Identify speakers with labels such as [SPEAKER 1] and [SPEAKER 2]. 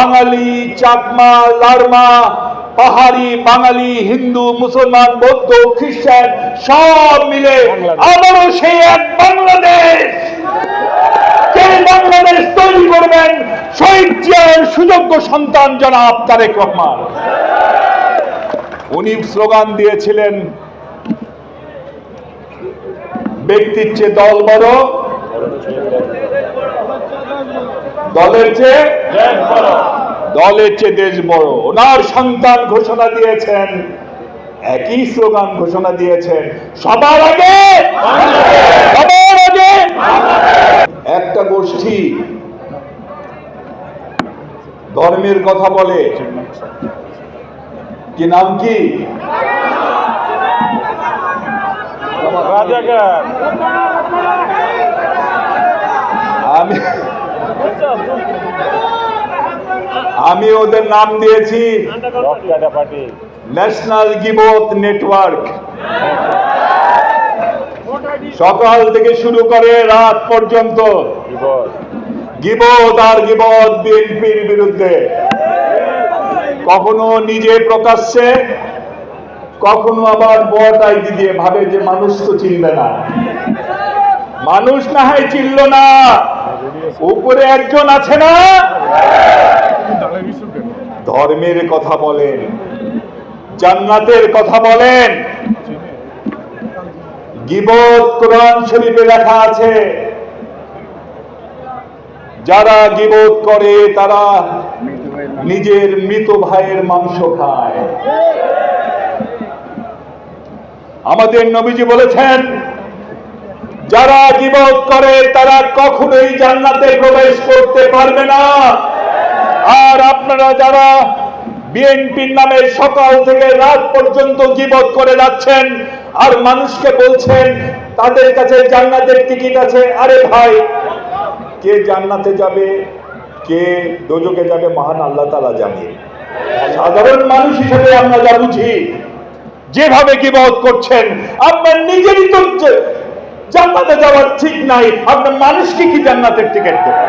[SPEAKER 1] বাঙালি চাকমা লারমা পাহাড়ি বাঙালি হিন্দু মুসলমান বৌদ্ধ খ্রিস্টান সব মিলে আবারও সেই এক বাংলাদেশ। বাংলাদেশ তৈরি করবেন? শহীদ জিয়ার সুযোগ্য সন্তান জনাব তারেক রহমান। উনি স্লোগান দিয়েছিলেন ব্যক্তির চেয়ে দল বড় দলের চেয়ে দলের চেয়ে দেশ বড়। ওনার সন্তান ঘোষণা দিয়েছেন একই স্লোগান ঘোষণা দিয়েছেন। সবার আগে সবার আগে। একটা গোষ্ঠী ধর্মের কথা বলে। কি নাম কি? আমি আমি ওদের নাম দিয়েছি ন্যাশনাল গিবত নেটওয়ার্ক। সকাল থেকে শুরু করে রাত পর্যন্ত গিবত আর গিবত বিএনপির বিরুদ্ধে। কখনো নিজে প্রকাশ্যে, কখনো আবার বট আইডি দিয়ে ভাবে যে মানুষ তো চিনবে না। মানুষ না হয় চিনল না। উপরে একজন আছে না? ধর্মের কথা বলেন, জান্নাতের কথা বলেন। গিবত কোরআন শরীফে লেখা আছে, যারা গিবত করে, তারা নিজের মৃত ভাইয়ের মাংস খায়। আমাদের নবীজি বলেছেন, যারা গিবত করে, তারা কখনোই জান্নাতে প্রবেশ করতে পারবে না। আর আপনারা যারা বিএনপির নামে সকাল থেকে রাত পর্যন্ত গিবত করে যাচ্ছেন আর মানুষকে বলছেন, তাদের কাছে জান্নাতের টিকিট আছে। আরে ভাই, কে জান্নাতে যাবে, কে দোজকে যাবে, মহান আল্লাহ তালা জানে। সাধারণ মানুষ হিসেবে আমরা যা বুঝি, যেভাবে গিবত করছেন, আপনার নিজেরই তো জান্নাতে যাওয়ার ঠিক নাই, আপনার মানুষকে কি জান্নাতের টিকিট দেবেন